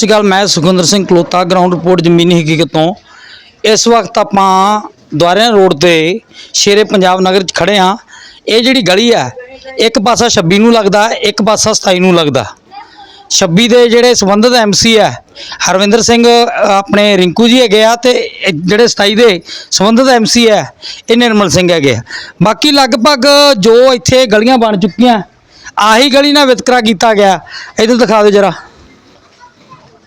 ਸ਼੍ਰੀ ਅਕਾਲ, ਮੈਂ Sukhinder Singh Kalota ground report ਜ਼ਮੀਨੀ ਹਕੀਕਤ ਤੋਂ। ਇਸ ਵਕਤ ਆਪਾਂ ਦੁਆਰਿਆਂ ਰੋਡ ਤੇ ਸ਼ੇਰੇ ਪੰਜਾਬ ਨਗਰ 'ਚ ਖੜੇ ਆ ਇਹ ਜਿਹੜੀ ਗਲੀ ਆ, ਇੱਕ ਪਾਸਾ 26 ਨੂੰ ਲੱਗਦਾ, ਇੱਕ ਪਾਸਾ 27 ਨੂੰ ਲੱਗਦਾ। 26 ਦੇ ਜਿਹੜੇ ਸੰਬੰਧਿਤ ਐਮਸੀ ਆ, ਹਰਵਿੰਦਰ ਸਿੰਘ ਆਪਣੇ ਰਿੰਕੂ ਜੀ ਹੈਗੇ ਆ ਤੇ ਜਿਹੜੇ 27 ਦੇ ਸੰਬੰਧਿਤ ਐਮਸੀ ਆ, ਇਹ ਨਿਰਮਲ ਸਿੰਘ ਹੈਗੇ ਆ। ਬਾਕੀ ਲਗਭਗ ਜੋ ਇੱਥੇ ਗਲੀਆਂ ਬਣ ਚੁੱਕੀਆਂ, ਆਹੀ ਗਲੀ ਨਾਲ ਵਿਤਕਰਾ ਕੀਤਾ ਗਿਆ। ਇਧਰ ਦਿਖਾ ਦਿਓ ਜਰਾ।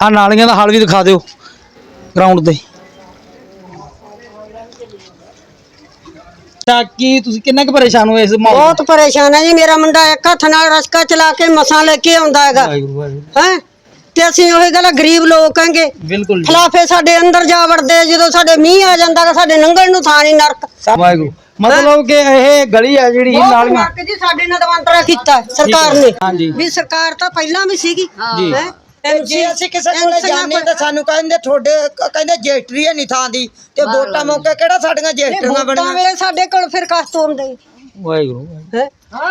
ਆ ਨਾਲੀਆਂ ਦਾ ਹਾਲ ਵੀ ਦਿਖਾ ਦਿਓ ਗਰਾਊਂਡ ਤੇ। ਤਾਂ ਕੀ ਤੁਸੀਂ ਕਿੰਨਾ ਕੁ ਪਰੇਸ਼ਾਨ ਹੋਏ ਇਸ ਮਾਹੌਲ ਬਹੁਤ ਪਰੇਸ਼ਾਨ ਹੈ ਜੀ ਮੇਰਾ ਮੁੰਡਾ ਇੱਕ ਹੱਥ ਨਾਲ ਰਸਕਾ ਚਲਾ ਕੇ ਮਸਾਂ ਲੈ ਕੇ ਆਉਂਦਾ ਹੈਗਾ। ਵਾਹਿਗੁਰੂ ਵਾਹਿਗੁਰੂ। ਹੈ? ਤੇ ਅਸੀਂ ਉਹੀ ਗੱਲ ਗਰੀਬ ਲੋਕ ਹਾਂਗੇ। ਬਿਲਕੁਲ ਜੀ। ਖਲਾਫੇ ਸਾਡੇ ਅੰਦਰ ਜਾ ਵੜਦੇ ਆ, ਜਦੋਂ ਸਾਡੇ ਮੀਂਹ ਆ ਜਾਂਦਾ ਗਾ ਸਾਡੇ ਲੰਘਣ ਨੂੰ ਥਾਂ ਨਹੀਂ ਨਰਕ। ਵਾਹਿਗੁਰੂ। ਮਤਲਬ ਕਿ ਇਹ ਗਲੀ ਹੈ ਜਿਹੜੀ ਨਾਲੀਆਂ। ਨਰਕ ਜੀ ਸਾਡੇ ਨਾਲ ਦਵੰਤਰਾ ਕੀਤਾ ਹੈ ਸਰਕਾਰ ਨੇ। ਹਾਂਜੀ। ਵੀ ਸਰਕਾਰ ਤਾਂ ਪਹਿਲਾਂ ਵੀ ਸੀਗੀ। ਜੀ। ਹੈਂ? ਜੇ ਅਸੀਂ ਕਿਸੇ ਕੋਲੇ ਜਾਂਦੇ ਤਾਂ ਸਾਨੂੰ ਕਹਿੰਦੇ ਤੁਹਾਡੇ ਕਹਿੰਦੇ ਜੇਟਰੀ ਨਹੀਂ ਥਾਂ ਦੀ ਤੇ ਵੋਟਾਂ ਮੌਕੇ ਕਿਹੜਾ ਸਾਡੀਆਂ ਜੇਟਰੀਆਂ ਵੋਟਾਂ ਬਣੀਆਂ? ਵੇਲੇ ਸਾਡੇ ਕੋਲ ਫਿਰ ਕਸਤ ਹੁੰਦੇ ਵਾਹਿਗੁਰੂ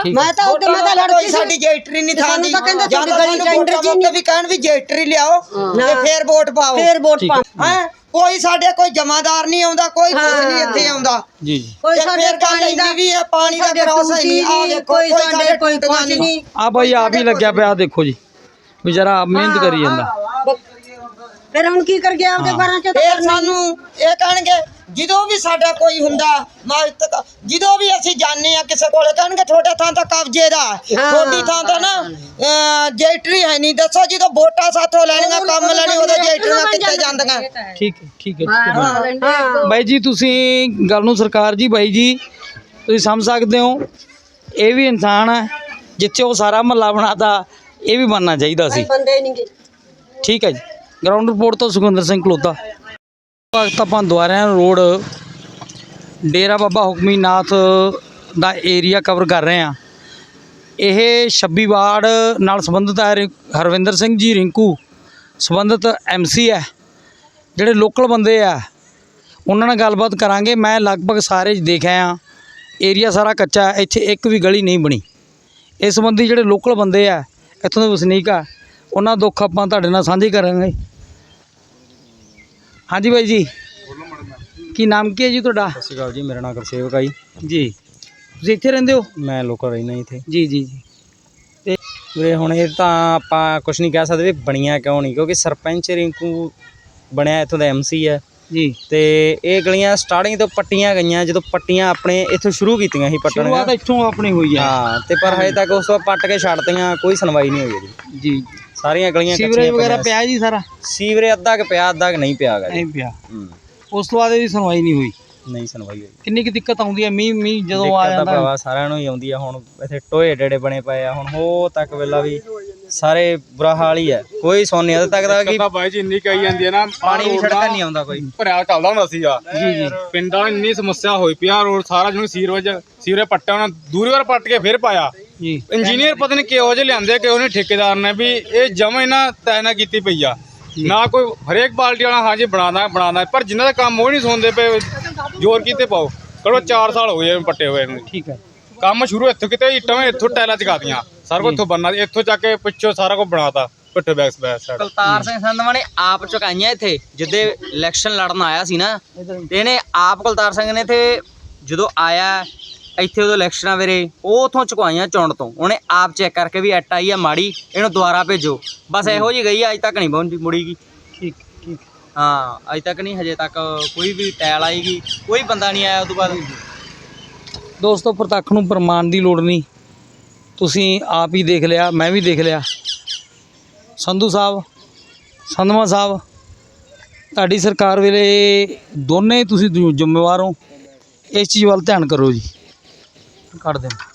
ਮੈਂ ਤਾਂ ਉਹਦੇ ਮੈਂ ਤਾਂ ਕੋਈ ਲੜਕੀ ਸਾਡੀ ਜੇਟਰੀ ਨਹੀਂ ਥਾਂ ਸਾਨੂੰ ਦੀ। ਤਾਂ ਕਹਿੰਦੇ ਜਾਂ ਤਾਂ ਗਲੀ ਟੈਂਡਰ ਵੋਟਾਂ ਜੀ ਮੌਕੇ ਵੀ ਕਹਿਣ ਵੀ ਜੇਟਰੀ ਲਿਆਓ ਤੇ ਫੇਰ ਵੋਟ ਪਾਓ। ਫੇਰ ਵੋਟ ਪਾ। ਹੈ। ਕੋਈ ਸਾਡੇ ਕੋਈ ਜਮਾਦਾਰ ਨਹੀਂ ਆਉਂਦਾ ਕੋਈ ਕੁਝ ਨਹੀਂ ਇੱਥੇ ਆਉਂਦਾ। ਜੀ ਜੀ। ਕੋਈ ਸਾਡੇ ਪਾਣੀ ਦਾ ਵੀ ਹੈ ਪਾਣੀ ਹੀ ਆ ਕੋਈ ਸਾਡੇ ਨਹੀਂ ਆ ਭਾਈ ਆਪ ਹੀ ਲੱਗਿਆ ਪਿਆ ਦੇਖੋ ਜੀ। ਵਿਚਾਰਾ ਮਿਹਨਤ ਕਰੀ ਜਾਂਦਾ। ਫਿਰ ਹੁਣ ਕੀ ਕਰ ਗਿਆ ਆਪਦੇ ਘਰਾਂ ਚ ਫੇਰ ਸਾਨੂੰ ਇਹ ਕਹਿਣਗੇ ਜਦੋਂ ਵੀ ਸਾਡਾ ਕੋਈ ਹੁੰਦਾ ਮਾਜਤ ਜਦੋਂ ਵੀ ਅਸੀਂ ਜਾਂਦੇ ਆ ਕਿਸੇ ਕੋਲੇ ਕਹਿਣਗੇ ਤੁਹਾਡੇ ਥਾਂ ਤਾਂ ਕਬਜ਼ੇ ਦਾ ਹੈ। ਤੁਹਾਡੀ ਥਾਂ ਤਾਂ ਨਾ ਅਹ, ਜੇਟਰੀ ਹੈ ਨਹੀਂ। ਦੱਸੋ ਜਦੋਂ ਵੋਟਾਂ ਸਾਥੋਂ ਲੈਣੀਆਂ ਕੰਮ ਲੈਣੀ ਉਹਦੇ ਜੇਟਰੀਆਂ ਕਿੱਥੇ ਜਾਂਦੀਆਂ? ਠੀਕ ਹੈ ਠੀਕ ਹੈ ਠੀਕ ਹੈ। ਬਾਈ ਜੀ ਤੁਸੀਂ ਗੱਲ ਨੂੰ ਸਰਕਾਰ ਜੀ ਬਾਈ ਜੀ ਤੁਸੀਂ ਸਮਝ ਸਕਦੇ ਹੋ ਇਹ ਵੀ ਇਨਸਾਨ ਹੈ ਜਿੱਥੇ ਉਹ ਸਾਰਾ ਮਹੱਲਾ ਬਣਾਤਾ ਇਹ ਵੀ ਬਣਨਾ ਚਾਹੀਦਾ ਸੀ। ਬੰਦੇ ਠੀਕ ਹੈ ਜੀ। ਗਰਾਊਂਡ ਰਿਪੋਰਟ ਤੋਂ ਸੁਖਵਿੰਦਰ ਸਿੰਘ ਕਲੋਤਾ ਵਕਤ ਆਪਾਂ ਦੁਆਰਿਆਂ ਰੋਡ ਡੇਰਾ ਬਾਬਾ ਹੁਕਮੀ ਨਾਥ ਦਾ ਏਰੀਆ ਕਵਰ ਕਰ ਰਹੇ ਹਾਂ। ਇਹ 26 ਵਾਰਡ ਨਾਲ ਸੰਬੰਧਿਤ ਹੈ। ਹਰਵਿੰਦਰ ਸਿੰਘ ਜੀ ਰਿੰਕੂ ਸੰਬੰਧਿਤ ਐਮਸੀ ਹੈ। ਜਿਹੜੇ ਲੋਕਲ ਬੰਦੇ ਆ ਉਹਨਾਂ ਨਾਲ ਗੱਲਬਾਤ ਕਰਾਂਗੇ। ਮੈਂ ਲਗਭਗ ਸਾਰੇ ਦੇਖ ਆਇਆ। ਏਰੀਆ ਸਾਰਾ ਕੱਚਾ ਹੈ। ਇੱਥੇ ਇੱਕ ਵੀ ਗਲੀ ਨਹੀਂ ਬਣੀ। ਇਸ ਸੰਬੰਧੀ ਜਿਹੜੇ ਲੋਕਲ ਬੰਦੇ ਆ ਇੱਥੋਂ ਦੇ ਵਸਨੀਕ ਆ ਉਹਨਾਂ ਦੁੱਖ ਆਪਾਂ ਤੁਹਾਡੇ ਨਾਲ ਸਾਂਝੇ ਕਰਾਂਗੇ। ਹਾਂਜੀ ਬਾਈ ਜੀ ਕੀ ਨਾਮ ਕੀ ਹੈ ਜੀ ਤੁਹਾਡਾ? ਸਤਿ ਸ਼੍ਰੀ ਅਕਾਲ ਜੀ ਮੇਰਾ ਨਾਮ ਗੁਰਸੇਵਕ ਆ ਜੀ। ਜੀ ਤੁਸੀਂ ਇੱਥੇ ਰਹਿੰਦੇ ਹੋ? ਮੈਂ ਲੋਕਲ ਰਹਿਣਾ ਇੱਥੇ। ਜੀ ਜੀ ਜੀ। ਵੀਰੇ ਹੁਣ ਇਹ ਤਾਂ ਆਪਾਂ ਕੁਝ ਨਹੀਂ ਕਹਿ ਸਕਦੇ ਵੀ ਬਣੀਆਂ ਕਿਉਂ ਨਹੀਂ ਕਿਉਂਕਿ ਸਰਪੰਚ ਰਿੰਕੂ ਬਣਿਆ ਇੱਥੋਂ ਦਾ ਐਮਸੀ ਹੈ ਜੀ। ਤੇ ਇਹ ਗਲੀਆਂ ਸਟਾਰਟਿੰਗ ਤੋਂ ਪੱਟੀਆਂ ਗਈਆਂ ਜਦੋਂ ਪੱਟੀਆਂ ਆਪਣੇ ਇੱਥੋਂ ਸ਼ੁਰੂ ਕੀਤੀਆਂ ਸੀ ਸ਼ੁਰੂਆਤ ਪੱਟਣੀਆਂ ਇੱਥੋਂ ਆਪਣੀ ਹੋਈ ਹੈ ਹਾਂ ਤੇ ਪਰ ਹਜੇ ਤੱਕ ਉਸ ਤੋਂ ਪੱਟ ਕੇ ਛੱਡਤੀਆਂ ਕੋਈ ਸੁਣਵਾਈ ਨਹੀਂ ਹੋਈ ਜੀ ਜੀ। ਸਾਰੀਆਂ ਗਲੀਆਂ ਸੀਵਰੇਜ ਕੱਚੀਆਂ ਵਗੈਰਾ ਪਈਆਂ। ਪਿਆ ਜੀ ਸਾਰਾ? ਸੀਵਰੇਜ ਅੱਧਾ ਕਿ ਪਿਆ ਅੱਧਾ ਕਿ ਨਹੀਂ ਪਿਆ ਗਾ ਜੀ। ਨਹੀਂ ਪਿਆ। ਹੂੰ, ਉਸ ਤੋਂ ਬਾਅਦ ਇਹਦੀ ਸੁਣਵਾਈ ਨਹੀਂ ਹੋਈ। ਨਹੀਂ ਸੁਣਵਾਈ ਹੋਈ। ਕਿੰਨੀ ਕੁ ਦਿੱਕਤ ਆਉਂਦੀ ਹੈ ਮੀਂਹ ਮੀਂਹ ਜਦੋਂ ਆ ਦਿੱਕਤ ਤਾਂ ਜਾਂਦਾ। ਭਰਾਵਾ ਸਾਰਿਆਂ ਨੂੰ ਹੀ ਆਉਂਦੀ ਆ। ਹੁਣ ਇੱਥੇ ਟੋਏ ਡੇੜੇ ਬਣੇ ਪਏ ਆ। ਹੁਣ ਹੋ ਤੱਕ ਵੇਲਾ ਵੀ ਸਾਰੇ ਬੁਰਾ ਹਾਲ ਹੀ ਹੈ। ਕੋਈ ਸੁਣ ਨਹੀਂ ਤੱਕ ਦਾ ਕਿ ਤਾਂ ਬਾਈ ਜੀ ਇੰਨੀ ਕਹੀ ਜਾਂਦੀ ਹੈ ਨਾ ਪਾਣੀ ਵੀ ਸੜਕਾਂ ਨਹੀਂ ਆਉਂਦਾ ਕੋਈ। ਭਰਿਆ ਚੱਲਦਾ ਹੁੰਦਾ ਸੀਗਾ। ਜੀ ਜੀ। ਪਿੰਡਾਂ ਇੰਨੀ ਸਮੱਸਿਆ ਹੋਈ ਪਿਆ ਰੋਡ ਸਾਰਾ ਜਿਹਨੂੰ ਸੀਰਵਜ ਸੀਵਰੇ ਪੱਟਿਆ ਉਹਨਾਂ ਦੂਰੀ ਵਾਰ ਪੱਟ ਕੇ ਫਿਰ ਪਾਇਆ। ਜੀ। ਇੰਜੀਨੀਅਰ ਪਤਾ ਨਹੀਂ ਕਿਹੋ ਜਿਹੇ ਲਿਆਂਦੇ ਕਿ ਉਹਨੇ ਠੇਕੇਦਾਰ ਨੇ ਵੀ ਇਹ ਜਮਾ ਇਹਨਾਂ ਤੈਨਾ ਕੀਤੀ ਪਈ ਆ। ਨਾ ਕੋਈ ਹਰੇਕ ਬਾਲਟੀ ਵਾਲਾ ਹਾਂਜੀ ਬਣਾਦਾ ਬਣਾਦਾ ਪਰ ਜਿਨ੍ਹਾਂ ਦਾ ਕੰਮ ਉਹ ਨਹੀਂ ਸੁਣਦੇ ਪਏ ਜ਼ੋਰ ਕੀਤੇ ਪਾਓ। ਕਰੋ 4 ਸਾਲ ਹੋ ਗਏ ਪੱਟੇ ਹੋਏ ਨੂੰ। ਠੀਕ ਹੈ। ਕੰਮ ਸ਼ੁਰੂ ਇੱਥੋਂ ਕਿਤੇ ਇੱਟਾਂ ਇੱਥੋਂ ਟੈਲਾਂ ਚਕਾਤੀਆਂ ਸਾਰਾ ਕੁਝ ਇੱਥੋਂ ਬੰਨਾ ਇੱਥੋਂ ਚੱਕ ਕੇ ਪਿੱਛੋਂ ਸਾਰਾ ਕੁਝ ਬਣਾਤਾ ਪਿੱਠੇ back back side Kultar Singh Sandhwan ਨੇ ਆਪ ਚੁਕਾਈਆਂ ਇੱਥੇ ਜਿੱਦੇ ਇਲੈਕਸ਼ਨ ਲੜਨ ਆਇਆ ਸੀ ਨਾ ਤੇ ਇਹਨੇ ਆਪ ਕਲਤਾਰ ਸਿੰਘ ਨੇ ਇੱਥੇ ਜਦੋਂ ਆਇਆ ਇੱਥੇ ਉਦੋਂ ਇਲੈਕਸ਼ਨਾਂ ਵੇਰੇ ਉਹ ਉਥੋਂ ਚੁਕਵਾਈਆਂ ਚੁੰਡ ਤੋਂ। ਉਹਨੇ ਆਪ ਚੈੱਕ ਕਰਕੇ ਵੀ ਐਟ ਆਈ ਆ ਮਾੜੀ ਇਹਨੂੰ ਦੁਬਾਰਾ ਭੇਜੋ। ਬਸ ਇਹੋ ਜੀ ਗਈ ਆ, ਅੱਜ ਤੱਕ ਨਹੀਂ ਪਹੁੰਚੀ ਮੁੜੀਗੀ ਠੀਕ ਠੀਕ। ਹਾਂ ਅੱਜ ਤੱਕ ਨਹੀਂ ਹਜੇ ਤੱਕ ਕੋਈ ਵੀ ਟੈਲ ਆਏਗੀ ਕੋਈ ਬੰਦਾ ਨਹੀਂ ਆਇਆ ਉਦੋਂ ਬਾਅਦ। ਦੋਸਤੋ ਪ੍ਰਤੱਖ ਨੂੰ ਪ੍ਰਮਾਣ ਦੀ ਲੋੜ ਨਹੀਂ। ਤੁਸੀਂ ਆਪ ਹੀ ਦੇਖ ਲਿਆ, ਮੈਂ ਵੀ ਦੇਖ ਲਿਆ। ਸੰਧੂ ਸਾਹਿਬ ਸੰਧਵਾ ਸਾਹਿਬ, ਤੁਹਾਡੀ ਸਰਕਾਰ ਵੇਲੇ ਦੋਨੇ ਤੁਸੀਂ ਜ਼ਿੰਮੇਵਾਰ ਹੋ। ਇਸ ਚੀਜ਼ ਵੱਲ ਧਿਆਨ ਕਰੋ ਜੀ। ਕੱਢ ਦੇਣਾ।